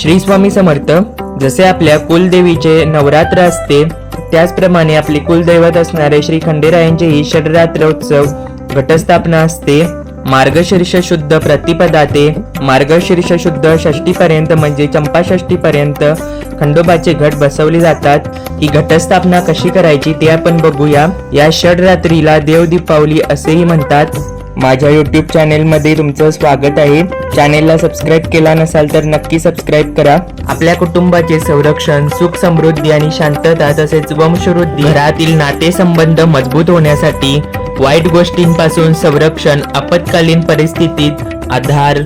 श्री स्वामी समर्थ जसे आपल्या कुलदेवीचे नवरात्र असते त्याचप्रमाणे आपले कुलदैवत असणारे श्री खंडेरायांचेही षडरात्रोत्सव घटस्थापना असते. मार्गशीर्ष शुद्ध प्रतिपदा ते मार्गशीर्ष शुद्ध षष्टीपर्यंत म्हणजे चंपाषष्टीपर्यंत खंडोबाचे घट बसवले जातात. ही घटस्थापना कशी करायची ते आपण बघूया. या षडरात्रीला देव दीपावली असेही म्हणतात. माझ्या यूट्यूब चॅनेलमध्ये तुमचं स्वागत आहे. चॅनेलला सबस्क्राईब केला नसाल तर नक्की सबस्क्राईब करा. आपल्या कुटुंबाचे संरक्षण सुख समृद्धी आणि शांतता तसेच वंशवृद्धी घरातील नातेसंबंध मजबूत होण्यासाठी वाईट गोष्टींपासून संरक्षण आपत्कालीन परिस्थितीत आधार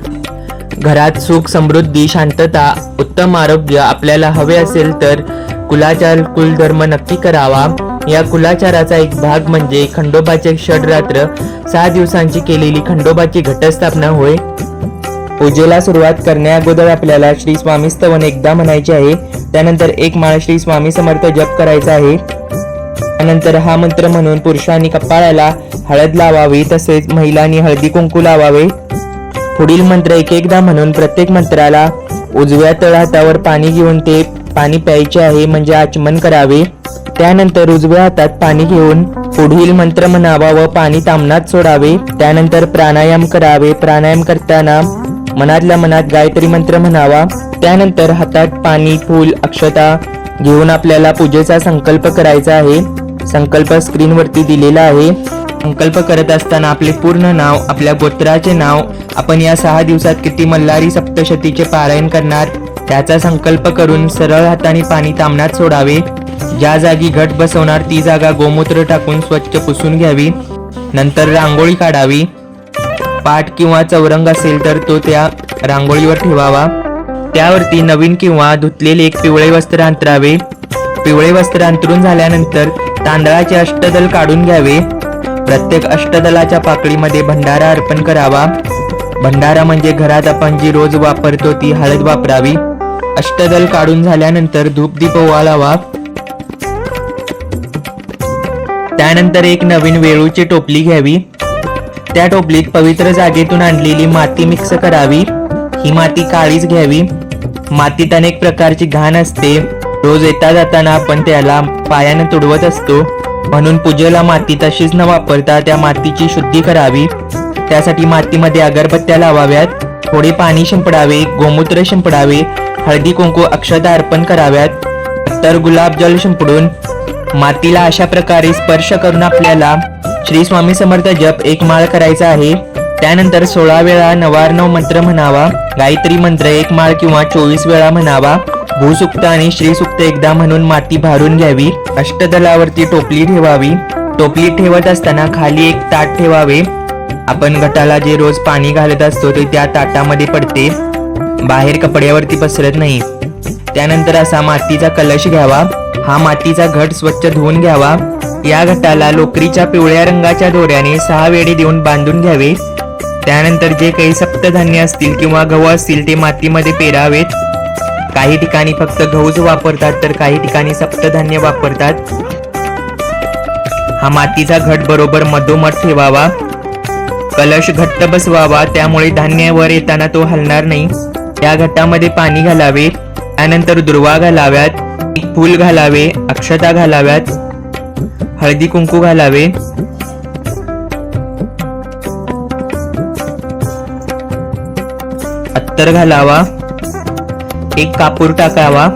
घरात सुख समृद्धी शांतता उत्तम आरोग्य आपल्याला हवे असेल तर कुलाचार कुलधर्म नक्की करावा. या कुलाचाराचा एक भाग म्हणजे खंडोबाचे षडरात्र. सहा दिवसांची केलेली खंडोबाची घटस्थापना होय. पूजेला सुरुवात करण्या अगोदर आपल्याला श्री स्वामी स्तवन एकदा म्हणायचे आहे. त्यानंतर एक माळ श्री स्वामी समर्थ जप करायचा आहे. त्यानंतर हा मंत्र म्हणून पुरुषांनी कपाळाला हळद लावावी तसेच महिलांनी हळदी कुंकू लावावे. पुढील मंत्र एक एकदा म्हणून प्रत्येक मंत्राला उजव्या तळहातावर पाणी घेऊन ते पाणी प्यायचे आहे म्हणजे आचमन करावे. त्यानंतर उजव्या हातात पाणी घेऊन पुढील मंत्र म्हणावा व पाणी तामनात सोडावे. त्यानंतर प्राणायाम करावे. प्राणायाम करताना मनातल्या मनात गायत्री मंत्र म्हणावा. त्यानंतर हातात पाणी फूल अक्षता घेऊन आपल्याला पूजेचा संकल्प करायचा आहे. संकल्प स्क्रीनवरती दिलेला आहे. संकल्प करत असताना आपले पूर्ण नाव आपल्या गोत्राचे नाव आपण या सहा दिवसात किती मल्हारी सप्तशतीचे पारायण करणार त्याचा संकल्प करून सरळ हाताने पाणी तामनात सोडावे. ज्या जागी घट बसवणार ती जागा गोमूत्र टाकून स्वच्छ पुसून घ्यावी. नंतर रांगोळी काढावी. पाट किंवा चौरंग असेल तर तो त्या रांगोळीवर ठेवावा. त्यावरती नवीन किंवा धुतलेले एक पिवळे वस्त्र अंतरावे. पिवळे वस्त्र अंतरून झाल्यानंतर तांदळाचे अष्टदल काढून घ्यावे. प्रत्येक अष्टदलाच्या पाकळीमध्ये भंडारा अर्पण करावा. भंडारा म्हणजे घरात आपण जी रोज वापरतो ती हळद वापरावी. अष्टदल काढून झाल्यानंतर धूप दीप ओवाळावा. त्यानंतर एक नवीन वेळूची टोपली घ्यावी. त्या टोपलीत पवित्र जागेतून आणलेली माती मिक्स करावी. ही माती काळीच घ्यावी. मातीत अनेक प्रकारची घाण असते. रोज येता जाताना आपण त्याला पायाने तुडवत असतो. म्हणून पूजेला माती तशीच न वापरता त्या मातीची शुद्धी करावी. त्यासाठी मातीमध्ये अगरबत्त्या लावाव्यात. थोडे पाणी शिंपडावे गोमूत्र शिंपडावे हळदी कुंकू अक्षता अर्पण कराव्यात. तर गुलाबजल शिंपडून मातीला अशा प्रकारे स्पर्श करून आपल्याला श्री स्वामी समर्थ जप एक माळ करायचा आहे. त्यानंतर सोळा वेळा नवार्णव मंत्र म्हणावा गायत्री मंत्र एक माळ किंवा चोवीस वेळा म्हणावा भूसुक्त आणि श्रीसुक्त एकदा म्हणून माती भारून घ्यावी अष्टदलावरती टोपली ठेवावी. टोपली ठेवत असताना खाली एक ताट ठेवावे. आपण गटाला जे रोज पाणी घालत असतो ते त्या ताटामध्ये पडते. बाहेर कपड्यावरती पसरत नाही. त्यानंतर असा मातीचा कलश घ्यावा. हा मातीचा घट स्वच्छ धुवून घ्यावा. या घटाला लोकरीच्या पिवळ्या रंगाच्या दोऱ्याने सहा वेळे देऊन बांधून घ्यावे. त्यानंतर जे काही सप्तधान्य असतील किंवा गहू असतील ते मातीमध्ये पेरावेत. काही ठिकाणी फक्त गहूच वापरतात तर काही ठिकाणी सप्तधान्य वापरतात. हा मातीचा घट बरोबर मधोमध ठेवावा. कलश घट्ट बसवावा त्यामुळे धान्य वर येताना तो हलणार नाही. या घटामध्ये पाणी घालावे. त्यानंतर दुर्वा घालाव्यात फूल घालावे अक्षता घालाव्यात हळदी कुंकू घालावे. अत्तर घालावा एक कापूर टाकावा.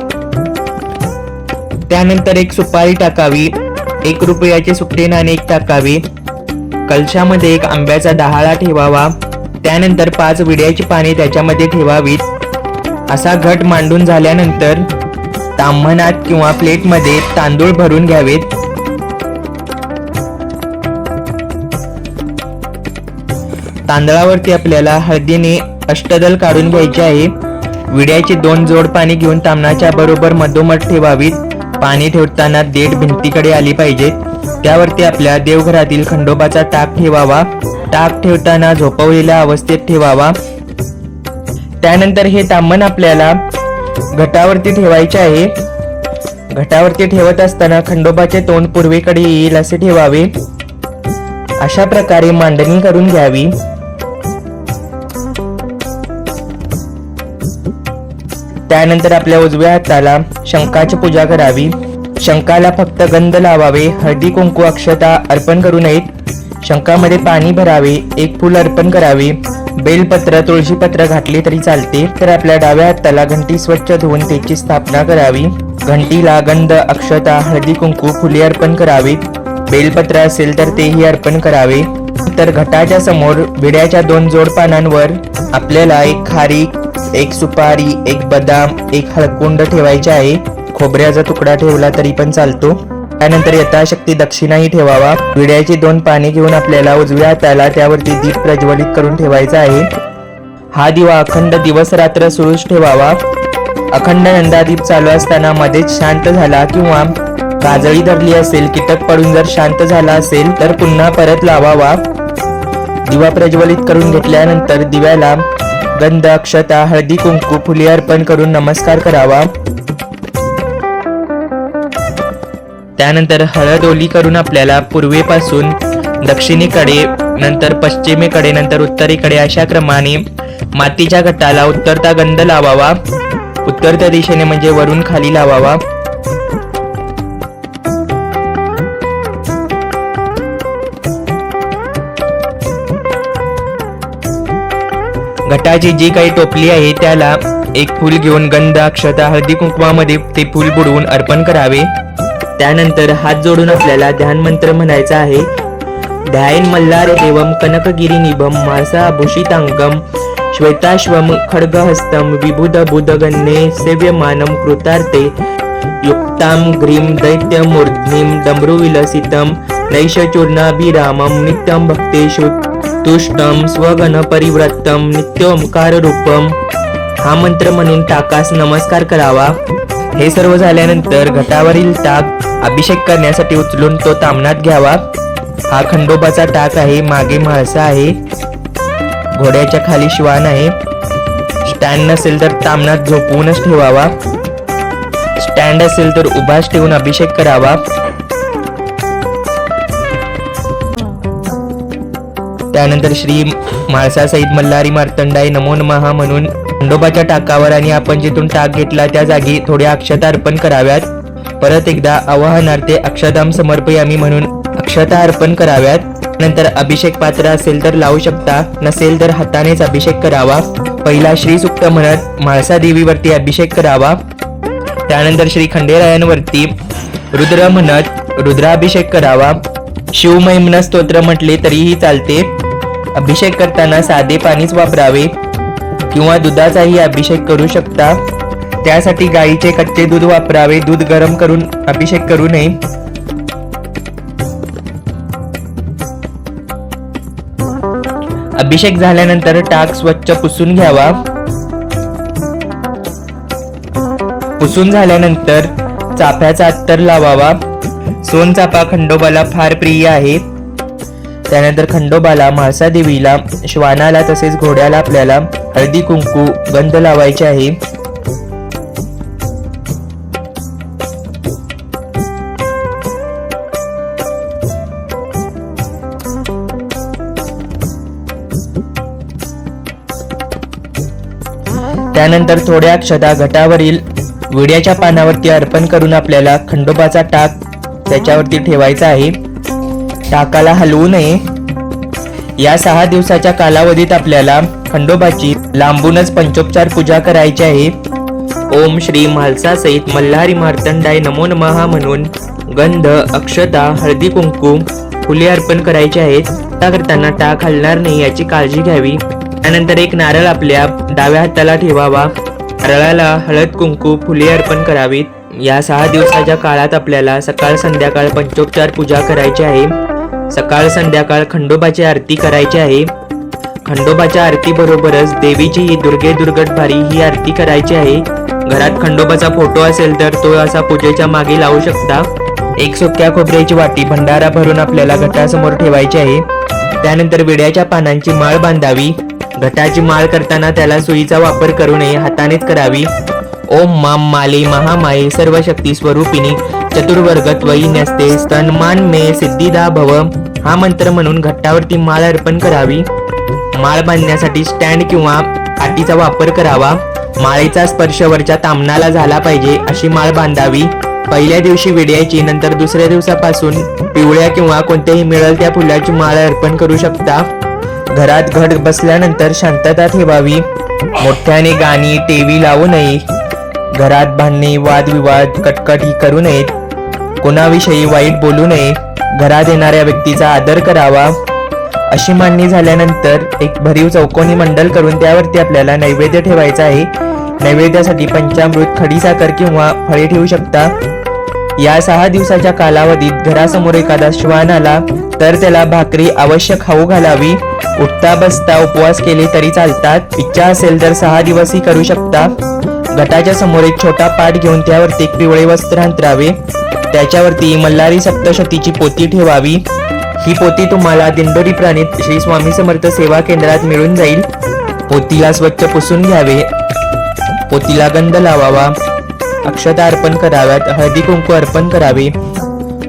त्यानंतर एक सुपारी टाकावी एक रुपयाचे सुट्टे नाणे एक टाकावे. कलशामध्ये एक आंब्याचा डहाळा ठेवावा. त्यानंतर पाच विड्याची पाने त्याच्यामध्ये ठेवावीत. असा घट मांडून झाल्यानंतर ताम्हनात किंवा प्लेटमध्ये तांदूळ भरून घ्यावेत. तांदळावरती आपल्याला हळदीने अष्टदल काढून घ्यायचे आहे. विड्याचे दोन जोड पाणी घेऊन तामणाच्या बरोबर मधोमध ठेवावीत. पाणी ठेवताना देठ भिंतीकडे आली पाहिजे. त्यावरती आपल्या देवघरातील खंडोबाचा टाक ठेवावा. टाक ठेवताना झोपवलेल्या अवस्थेत ठेवावा. त्यानंतर हे तांबण आपल्याला घटावरती ठेवायचे आहे. घटावरती ठेवत असताना खंडोबाचे तोंड पूर्वेकडे येईल असे ठेवावे. अशा प्रकारे मांडणी करून घ्यावी. त्यानंतर आपल्या उजव्या हाताला शंकाची पूजा करावी. शंकाला फक्त गंध लावावे हळदी कुंकू अक्षता अर्पण करू नयेत. शंकामध्ये पाणी भरावे एक फूल अर्पण करावे. बेलपत्र तुळशीपत्र घातले तरी चालते तर आपल्या डाव्या हाताला घंटी स्वच्छ धुवून त्याची स्थापना करावी. घंटीला गंध अक्षता हळदी कुंकू फुले अर्पण करावीत. बेलपत्र असेल तर तेही अर्पण करावे. तर घटाच्या समोर विड्याच्या दोन जोड पानांवर आपल्याला एक खारीक एक सुपारी एक बदाम एक हळकुंड ठेवायचे आहे. खोबऱ्याचा तुकडा ठेवला तरी पण चालतो. त्यानंतर यथाशक्ती दक्षिणाही ठेवावा. विड्याची दोन पाने घेऊन आपल्याला उजव्या हाताला त्यावरती दीप प्रज्वलित करून ठेवायचा आहे. हा दिवा अखंड दिवस रात्र सुरूच ठेवावा. अखंड नंदादीप चालू असताना मध्येच शांत झाला किंवा काजळी धरली असेल कीटक पडून जर शांत झाला असेल तर पुन्हा परत लावावा. दिवा प्रज्वलित करून घेतल्यानंतर दिव्याला गंध अक्षता हळदी कुंकू फुले अर्पण करून नमस्कार करावा. त्यानंतर हळद ओली करून आपल्याला पूर्वेपासून दक्षिणेकडे नंतर पश्चिमेकडे नंतर उत्तरेकडे अशा क्रमाने मातीच्या गटाला उत्तरता गंध लावावा. उत्तरत्या दिशेने म्हणजे वरून खाली लावावा. घटाची जी काही टोपली आहे त्याला एक फूल घेऊन गंध अक्षता हळदी कुंकवामध्ये ते फूल बुडवून अर्पण करावे. त्यानंतर हात जोडून आपल्याला ध्यान मंत्र म्हणायचा आहे ध्यान मल्हार देवम कनकगिरी निभम मासा भूषितांगम श्वेताश्वम खड्गहस्तम विबुध बुधगन्ने सेव्यमानम कृतार्थे युक्ताम ग्रीम दैत्य मूर्ध्निम डमरुविलसितम नैशचूर्णाभिरामम नित्यम भक्तेषु तुष्टम स्वगण परिवृत्तम नित्योमकार रूपम हा मंत्र म्हणून टाकास नमस्कार करावा. हे सर्व झाल्यानंतर घटावरील ताक अभिषेक करण्यासाठी उचलून तो तामणात घ्यावा. हा खंडोबाचा टाक आहे मागे म्हाळसा आहे. घोड्याच्या खाली श्वान आहे. स्टँड नसेल तर तामणात झोपवूनच ठेवावा. स्टँड असेल तर उभाच ठेवून अभिषेक करावा. त्यानंतर श्री म्हाळसा सईद मल्हारी मार्तंडाई नमो नमहा म्हणून खंडोबाच्या टाकावर आणि आपण जिथून टाक घेतला त्या जागी थोड्या अक्षता अर्पण कराव्यात. परत एकदा आवाहनार्थे अक्षताम समर्पयामी म्हणून अक्षता अर्पण कराव्यात. नंतर अभिषेक पात्र असेल तर लावू शकता नसेल तर हातानेच अभिषेक करावा. पहिला श्री सुक्त म्हणत म्हाळसा देवीवरती अभिषेक करावा. त्यानंतर श्री खंडेरायांवरती रुद्र म्हणत रुद्राभिषेक करावा. शिवमहिमन स्तोत्र म्हटले तरीही चालते. अभिषेक करताना साधे पाणीच वापरावे किंवा दुधाचाही अभिषेक करू शकता. त्यासाठी गाईचे कच्चे दूध वापरावे. दूध गरम करून अभिषेक करू नये. अभिषेक झाल्यानंतर टाक स्वच्छ पुसून घ्यावा. पुसून झाल्यानंतर चाफ्याचा अत्तर लावावा. सोनचाफा खंडोबाला फार प्रिय आहे. त्यानंतर खंडोबाला म्हाळसा देवीला श्वानाला तसेच घोड्याला आपल्याला हळदी कुंकू गंध लावायचे आहे. त्यानंतर थोड्या अक्षता घटावरील विड्याच्या पानावरती अर्पण करून आपल्याला खंडोबाचा टाक त्याच्यावरती ठेवायचा आहे. टाकाला हलवू नये. या सहा दिवसाच्या कालावधीत आपल्याला खंडोबाची लांबूनच पंचोपचार पूजा करायची आहे. ओम श्री म्हालसा सहित मल्हारी मार्तंडाय नमो नमः म्हणून गंध अक्षता हळदी कुंकू फुले अर्पण करायचे आहेत. करताना टाक हलणार नाही याची काळजी घ्यावी. त्यानंतर एक नारळ आपल्या डाव्या हाताला ठेवावा. नारळाला हळद कुंकू फुले अर्पण करावीत. या सहा दिवसाच्या काळात आपल्याला सकाळ संध्याकाळ पंचोपचार पूजा करायची आहे. सकाळ संध्याकाळ खंडोबाची आरती करायची आहे. खंडोबाच्या आरतीबरोबरच देवीची ही दुर्गे दुर्गट भारी ही आरती करायची आहे. घरात खंडोबाचा फोटो असेल तर तो असा पूजेच्या मागे लावू शकता. एक सुक्या खोबऱ्याची वाटी भंडारा भरून आपल्याला घटासमोर ठेवायची आहे. त्यानंतर विड्याच्या पानांची माळ बांधावी. घटाची माळ करताना त्याला सुईचा वापर करू नये हातानेच करावी. ओम माम माले महामाये सर्व शक्ती स्वरूपिणी. चतुर्वर्ग त्वयी नसते स्तनमान मे सिद्धिदा भव हा मंत्र म्हणून घट्टावरती माळ अर्पण करावी. माळ बांधण्यासाठी स्टँड किंवा काठीचा वापर करावा. माळेचा स्पर्श वरच्या तामनाला झाला पाहिजे अशी माळ बांधावी. पहिल्या दिवशी विड्याची नंतर दुसऱ्या दिवसापासून पिवळ्या किंवा कोणत्याही मिळेल त्या फुलाची माळ अर्पण करू शकता. घरात घट बसल्यानंतर शांतता ठेवावी. मोठ्याने गाणी टेवी लावू नये. घरात भांडणे वादविवाद कटकटी करू नयेत. कोणाविषयी वाईट बोलू नये घरात येणाऱ्या व्यक्तीचा आदर करावा. अशी मांडणी झाल्यानंतर एक भरीव चौकोनी मंडल करून त्यावरती आपल्याला नैवेद्य ठेवायचा आहे. नैवेद्यासाठी पंचामृत खडीसाखर किंवा फळे ठेवू शकता. या सहा दिवसाच्या कालावधीत घरासमोर एखादा श्वान आला तर त्याला भाकरी अवश्य खाऊ घालावी. उठता बसता उपवास केले तरी चालतात. इच्छा असेल तर सहा दिवसही करू शकता. घटाच्या समोर एक छोटा पाठ घेऊन त्यावरती एक पिवळे वस्त्र अंतरावे. त्याच्यावरती मल्हारी सप्तशतीची पोती ठेवावी. ही पोती तुम्हाला दिंडोरी प्राणीत श्री स्वामी समर्थ सेवा केंद्रात मिळून जाईल. पोतीला स्वच्छ पुसून घ्यावे. पोतीला गंध लावावा. अक्षता अर्पण कराव्यात. हळदी कुंकू अर्पण करावे.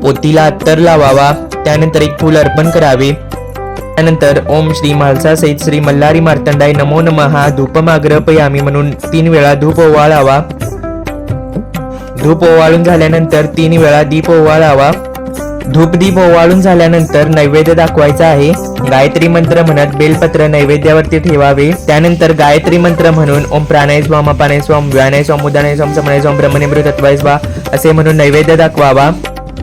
पोतीला अत्तर लावावा. त्यानंतर एक फूल अर्पण करावे. त्यानंतर ओम श्री म्हालसा सहित श्री मल्हारी मार्तंडाय नमो नमः. हा धूपमाग्रपयामी म्हणून तीन वेळा धूप ओवाळावा. धूप ओवाळून झाल्यानंतर तीन वेळा दीप ओवाळावा. धूप दीप ओवाळून झाल्यानंतर नैवेद्य दाखवायचा आहे. गायत्री मंत्र म्हणत बेलपत्र नैवेद्यावरती ठेवावे. त्यानंतर गायत्री मंत्र म्हणून ओम प्राणाय स्वाम अपानाय स्वाम व्यानय स्वाम उदानय स्वाम समनाय स्वाम ब्रह्मनिमृत तत्वाय स्वा असे म्हणून नैवेद्य दाखवावा.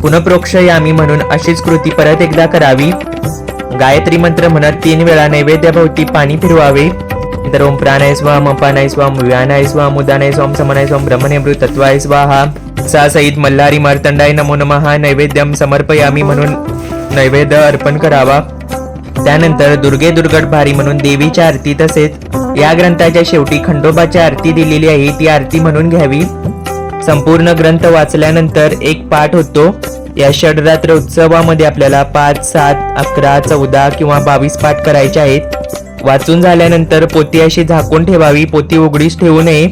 पुनप्रोक्षयामी म्हणून अशीच कृती परत एकदा करावी. गायत्री मंत्र म्हणत तीन वेळा नैवेद्याभोवती पाणी फिरवावे. नंतर ओम प्राणाय स्वाम अपानाय स्वाम व्यानाय स्वाम उदानाय स्वाम समनाय स्वाम ब्रह्मनिमृत तत्वाय स्वाहा। सा सहित मल्हारी मार्तंडाय नमो नमः नैवेद्यम समर्पयामी म्हणून नैवेद्य अर्पण करावा। त्यानंतर दुर्गे दुर्गट भारी म्हणून देवीची आरती तसेच या ग्रंथाच्या शेवटी खंडोबाची आरती दिलेली आहे ती आरती म्हणून घ्यावी। संपूर्ण ग्रंथ वाचल्यानंतर एक पाठ होतो या षडरात्र उत्सवामध्ये आपल्याला पाच सात अकरा चौदा किंवा बावीस पाठ करायचे आहेत। वाचून झाल्यानंतर पोती अशी झाकून ठेवावी पोती उघडीच ठेवू नये.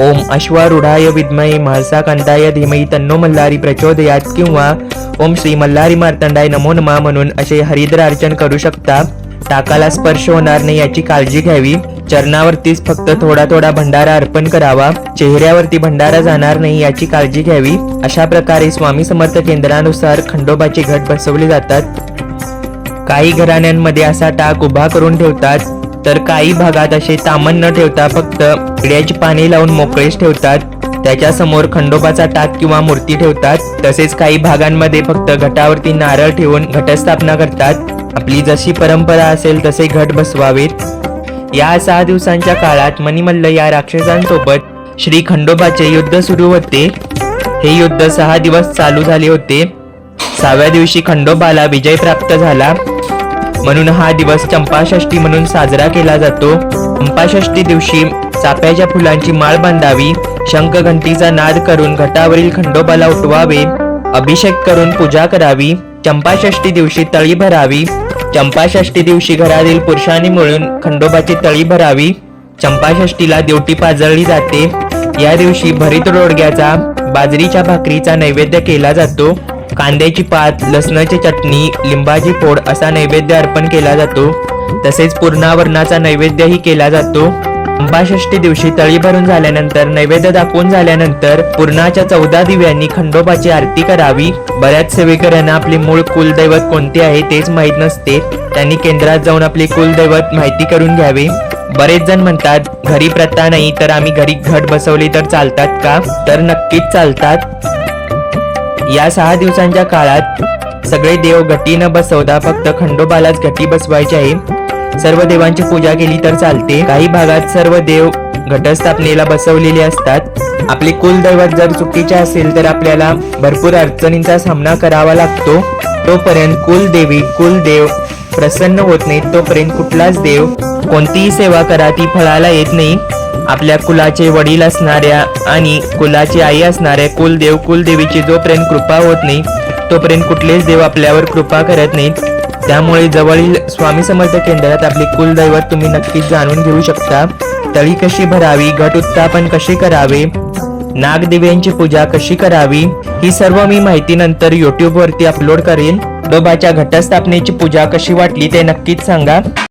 ओम अश्वारूढाय विद्महे महसा कांताय धीमयी तन्नो मल्हारी प्रचोदयात किंवा ओम श्री मल्हारी मार्तंडाय नमो नमा म्हणून असे हरिद्र अर्चन करू शकता. ताकाला स्पर्श होणार नाही याची काळजी घ्यावी. चरणावरतीच फक्त थोडा थोडा भंडारा अर्पण करावा. चेहऱ्यावरती भंडारा जाणार नाही याची काळजी घ्यावी. अशा प्रकारे स्वामी समर्थ केंद्रानुसार खंडोबाचे घट बसवले जातात. काही घराण्यांमध्ये असा टाक उभा करून ठेवतात तर काही भागात असे तामन न ठेवता फक्त पिढ्याची पाने लावून मोकळेच ठेवतात. त्याच्यासमोर खंडोबाचा टाक किंवा मूर्ती ठेवतात. तसेच काही भागांमध्ये फक्त घटावरती नारळ ठेवून घटस्थापना करतात. आपली जशी परंपरा असेल तसे घट बसवावेत. या सहा दिवसांच्या काळात मणिमल्ल या राक्षसांसोबत श्री खंडोबाचे युद्ध सुरू होते. हे युद्ध सहा दिवस चालू झाले होते. सहाव्या दिवशी खंडोबाला विजय प्राप्त झाला. म्हणून हा दिवस चंपाषष्ठी म्हणून साजरा केला जातो. चंपाषष्ठी दिवशी चाफ्याच्या फुलांची माळ बांधावी शंख घंटीचा नाद करून घटावरील खंडोबाला उठवावे अभिषेक करून पूजा करावी चंपाषष्ठी दिवशी तळी भरावी चंपाषष्ठी दिवशी घरातील पुरुषांनी मिळून खंडोबाची तळी भरावी चंपाषष्ठीला देवटी पाजळली जाते. या दिवशी भरीत रोडग्याचा बाजरीच्या भाकरीचा नैवेद्य केला जातो. कांद्याची पात लसणाची चटणी लिंबाची फोड असा नैवेद्य अर्पण केला जातो. तसेच पूर्णावरणाचा नैवेद्यही केला जातो. अंबाषष्ठी दिवशी तळी भरून झाल्यानंतर नैवेद्य दाखवून झाल्यानंतर पूर्णाच्या चौदा दिव्यांनी खंडोबाची आरती करावी. बऱ्याच सेवेकऱ्यांना आपले मूळ कुलदैवत कोणते आहे तेच माहीत नसते. त्यांनी केंद्रात जाऊन आपले कुलदैवत माहिती करून घ्यावे. बरेच जण म्हणतात घरी प्रथा नाही तर आम्ही घरी घट बसवली तर चालतात का? तर नक्कीच चालतात. या सहा दिवसांच्या काळात सगळे देव घटी न बसवता फक्त खंडोबालाच घटी बसवायचे आहे. सर्व देवांची पूजा केली तर चालते. काही भागात सर्व देव घटस्थापनेला बसवलेले असतात. आपले कुलदैवत जर चुकीचे असेल तर आपल्याला भरपूर अडचणींचा सामना करावा लागतो. तोपर्यंत कुलदेवी कुलदेव प्रसन्न होत नाही तोपर्यंत कुठलाच देव कोणतीही सेवा करा ती फळाला येत नाही. आपल्या कुलाचे वडील असणाऱ्या आणि कुलाची आई असणाऱ्या कुलदेव कुलदेवीची जोपर्यंत कृपा होत नाही तोपर्यंत कुठलेच देव आपल्यावर कृपा करत नाहीत. त्यामुळे जवळील स्वामी समर्थ केंद्रात आपले कुलदैवत तुम्ही नक्कीच जाणून घेऊ शकता. तळी कशी भरावी घट उत्थापन कसे करावे नागदेव्यांची पूजा कशी करावी ही सर्व मी माहिती नंतर युट्यूबवरती अपलोड करेन. डोबाच्या घटस्थापनेची पूजा कशी वाटली ते नक्कीच सांगा.